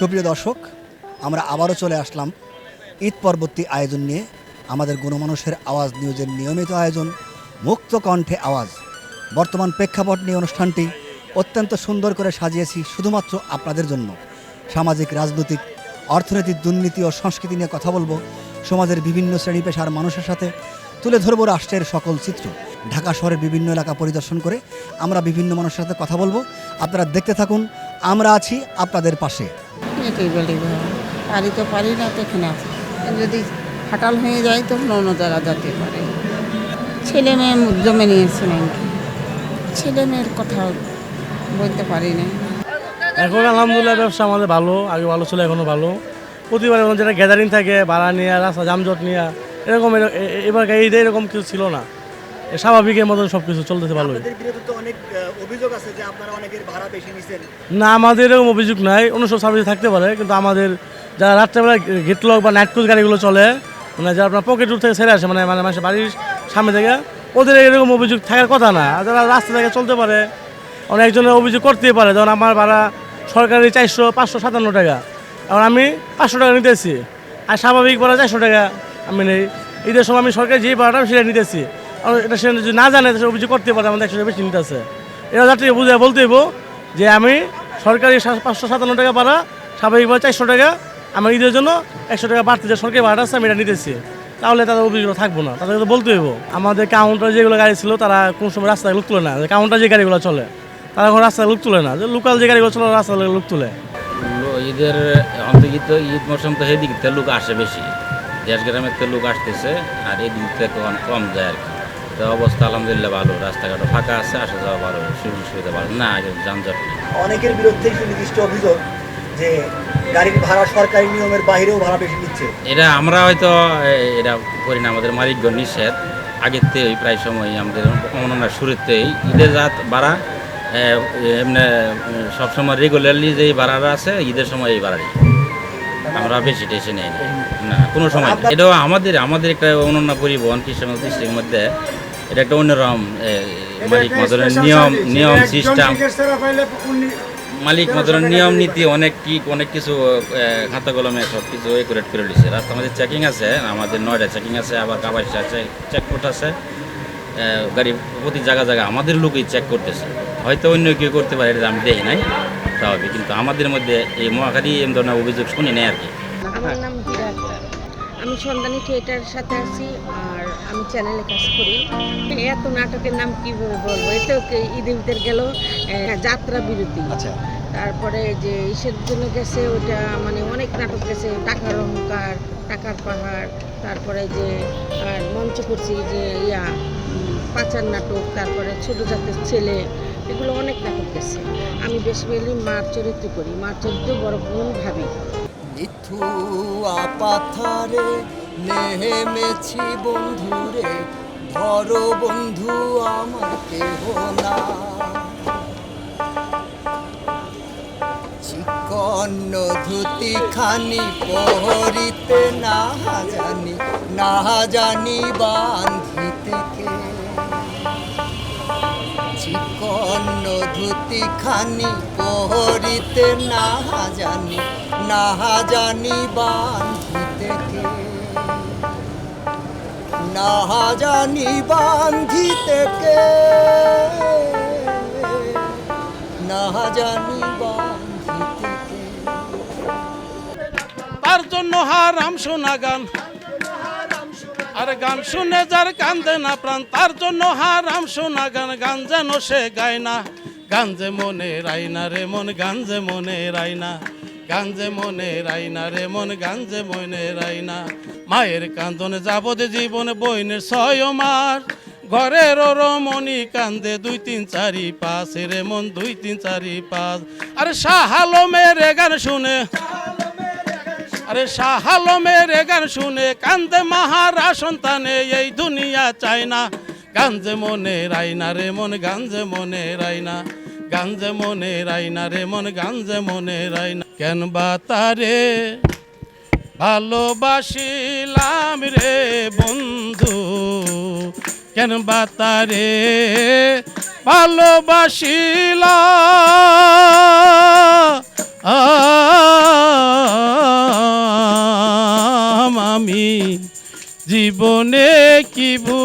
সুপ্রিয় দর্শক, আমরা আবারও চলে আসলাম ঈদ পরবর্তী আয়োজন নিয়ে। আমাদের গণমানুষের আওয়াজ নিউজের নিয়মিত আয়োজন, মুক্ত কণ্ঠে আওয়াজ। বর্তমান প্রেক্ষাপট নিয়ে অনুষ্ঠানটি অত্যন্ত সুন্দর করে সাজিয়েছি শুধুমাত্র আপনাদের জন্য। সামাজিক, রাজনৈতিক, অর্থনৈতিক, দুর্নীতি ও সংস্কৃতি নিয়ে কথা বলব। সমাজের বিভিন্ন শ্রেণি পেশার মানুষের সাথে তুলে ধরবো রাষ্ট্রের সকল চিত্র। ঢাকা শহরের বিভিন্ন এলাকা পরিদর্শন করে আমরা বিভিন্ন মানুষের সাথে কথা বলব। আপনারা দেখতে থাকুন, আমরা আছি আপনাদের পাশে। বলি বাবা। পারি তো পারি না তো আছে যদি ফাটাল হয়ে যায় তখন অন্য জায়গা যেতে পারে। ছেলে মেয়ে জমে নিয়েছে নাকি? ছেলে মেয়ের কথা বলতে পারি না। এখন আলহামদুলিল্লাহ ব্যবসা আমাদের ভালো, আগে ভালো ছিল এখনও ভালো। প্রতিবার যেটা গ্যাদারিং থাকে, ভাড়া নিয়ে, রাস্তা জামজট নিয়ে, এরকম এবার ঈদে এরকম কিছু ছিল না। স্বাভাবিকের মতন সব কিছু চলতেছে ভালো না আমাদের এরকম অভিযোগ নাই। অন্য সব সার্ভিস থাকতে পারে কিন্তু আমাদের যারা রাত্রেবেলা গেটলক বা নাইট ক্রুজ গাড়িগুলো চলে মানে যারা আপনার পকেট রুট থেকে ছেড়ে আসে মানে মানে মানুষের বাড়ির সামনে থেকে ওদের এরকম অভিযোগ থাকার কথা না। যারা রাস্তা থেকে চলতে পারে অনেক একজনের অভিযোগ করতেই পারে যেমন আমার ভাড়া সরকারি চারশো পাঁচশো সাতান্ন টাকা। এখন আমি পাঁচশো টাকা নিতেছি আর স্বাভাবিক ভাড়া চারশো টাকা আমি নেই। ঈদের সময় আমি সরকারি যে ভাড়াটা সেটা নিতেছি। এটা সে যদি না জানে, সে অভিযোগ করতে পারে, আমাদের একশো বেশি নিতেছে এরা যাত্রীকে বুঝে বলতে হইব যে আমি সরকারি পাঁচশো সাতান্ন টাকা ভাড়া স্বাভাবিকভাবে চারশো টাকা আমার ঈদের জন্য একশো টাকা বাড়তি যে সরকারি ভাড়া আছে, আমি এটা নিতেছি। তাহলে তাদের অভিযোগ থাকব না। তাদেরকে তো বলতে হইব। আমাদের কাউন্টার যেগুলো গাড়ি ছিল, তারা কোন সময় রাস্তায় লোক তুলে না। কাউন্টার যে গাড়িগুলো চলে, তারা এখন রাস্তায় লোক তুলে না। যে লোকাল যে গাড়িগুলো চলে রাস্তায় লোক তুলে। ঈদের থেকে ঈদ মৌসুম তো সেদিক থেকে লোক আসে বেশি। দেশ গ্রামের থেকে লোক আসতেছে, আর এই দিক থেকে কম যায় আর কি। তো অবস্থা আলহামদুলিল্লাহ ভালো রাস্তাঘাট ফাঁকা আছে আসা যাওয়া ভালো সুযোগ সুবিধা ভালো। না যানজট নেই। অনেকের বিরুদ্ধে সুনির্দিষ্ট অভিযোগ যে গাড়ির ভাড়া সরকারি নিয়মের বাইরেও ভাড়া বেশি নিচ্ছে। এটা আমরা হয়তো এটা করি না আমাদের মালিকগণ নিষেধ। আগের থেকেই প্রায় সময় আমাদের অনন্য শুরুর থেকেই ঈদের রাত ভাড়া এমনি সবসময় রেগুলারলি যেই ভাড়াটা আছে ঈদের সময় এই ভাড়াই। আমরা বেশি টেসে নেই। না। কোনো সময়। এটাও আমাদের আমাদের একটা অনন্য পরিবহন ডিস্ট্রিক্টের মধ্যে এটা একটা অন্যরকম মালিক মদনের নিয়ম নিয়ম সিস্টেম মালিক মদনের নিয়ম নীতি অনেক কি অনেক কিছু খাতা কলমে সব কিছু একুরেট করে দিচ্ছে রাস্তা আমাদের চেকিং আছে আমাদের নয়টা চেকিং আছে আবার কাবাইশা আছে চেকপোর্ট আছে। গাড়ি প্রতি জায়গা জায়গা আমাদের লোকই চেক করতেছে। হয়তো অন্য কেউ করতে পারে এটা আমি দেখি নাই স্বাভাবিক। কিন্তু আমাদের মধ্যে এই মহাখালী এম ধরনের অভিযোগ শুনি নাই আর কি। আমার নাম আমি সন্ধানী থিয়েটারের সাথে আছি আর আমি চ্যানেলে কাজ করি। এত নাটকের নাম কীভাবে বলব? এতে ঈদের ভিতর গেল যাত্রা বিরতি। আচ্ছা। তারপরে যে ইসের জন্য গেছে ওটা মানে অনেক নাটক গেছে টাকার অহংকার টাকার পাহাড় তারপরে যে আর মঞ্চ করছি যে ইয়া পাচার নাটক তারপরে ছোট জাতের ছেলে এগুলো অনেক নাটক গেছে। আমি বেসিক্যালি মার চরিত্র করি। মার চরিত্র বড় বোন ভাবি। মিথুয়া পাথারে নেমেছি বন্ধুরে, ধরো বন্ধু আমার কেহ না। চিকন্ন ধুতি খানি পহরিতে না জানি না জানি বান্ধিতে চিকন্ন ধুতি খানি পহরিতে না জানি না জানি বান্ধিতে কে। না জানি বান্ধিতে কে। না জানি বান্ধিতে কে। তার জন্য হারাম শোনা গান। আর গান শুনে যার কান্দে না প্রাণ, তার জন্য হারাম শোনা গান গান যেন সে গায় না। যে মনে রাইনা রে মন যে মনে রাইনা। যে মনে রাইনা রে মন যে মনে রাইনা। মায়ের কান্দনে যাবদে জীবন বইনের ছয় মাস ঘরের রমণী কান্দে দুই, তিন, চারি পাঁচ রে মন, দুই, তিন, চারি পাঁচ। আরে শাহালমের গান শুনে। আরে শাহালমের গান শুনে কান্দে মাহারা সন্তানে, এই দুনিয়া চায় না। গাঞ্জে মনে রাইনা রে মন, গাঞ্জে মনে রাইনা। গাঞ্জে মনে রাইনা রে মন, গাঞ্জে মনে রাইনা। কেন বা তারে ভালোবাসিলাম রে বন্ধু? কেন বা তারে ভালোবাসিলাম আমি জীবনে কি ভু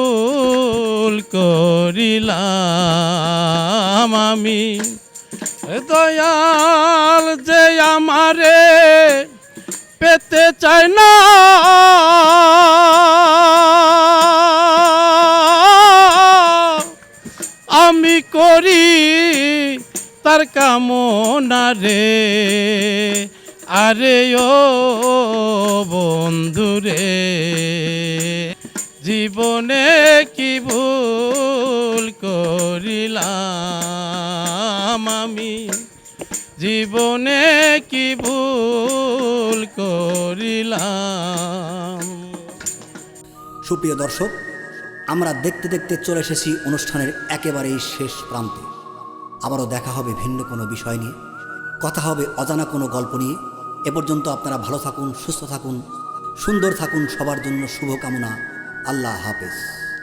করিলাম আমি। দয়াল যে আমারে পেতে চায় না। আমি করি তার কামনা রে। আরে ও বন্ধু জীবনে কি ভুল করিলাম? সুপ্রিয় দর্শক, আমরা দেখতে দেখতে চলে এসেছি অনুষ্ঠানের একেবারেই শেষ প্রান্তে। আবারও দেখা হবে ভিন্ন কোনো বিষয় নিয়ে। কথা হবে অজানা কোনো গল্প নিয়ে। এ পর্যন্ত আপনারা ভালো থাকুন, সুস্থ থাকুন, সুন্দর থাকুন, সবার জন্য শুভকামনা। আল্লাহ হাফেজ।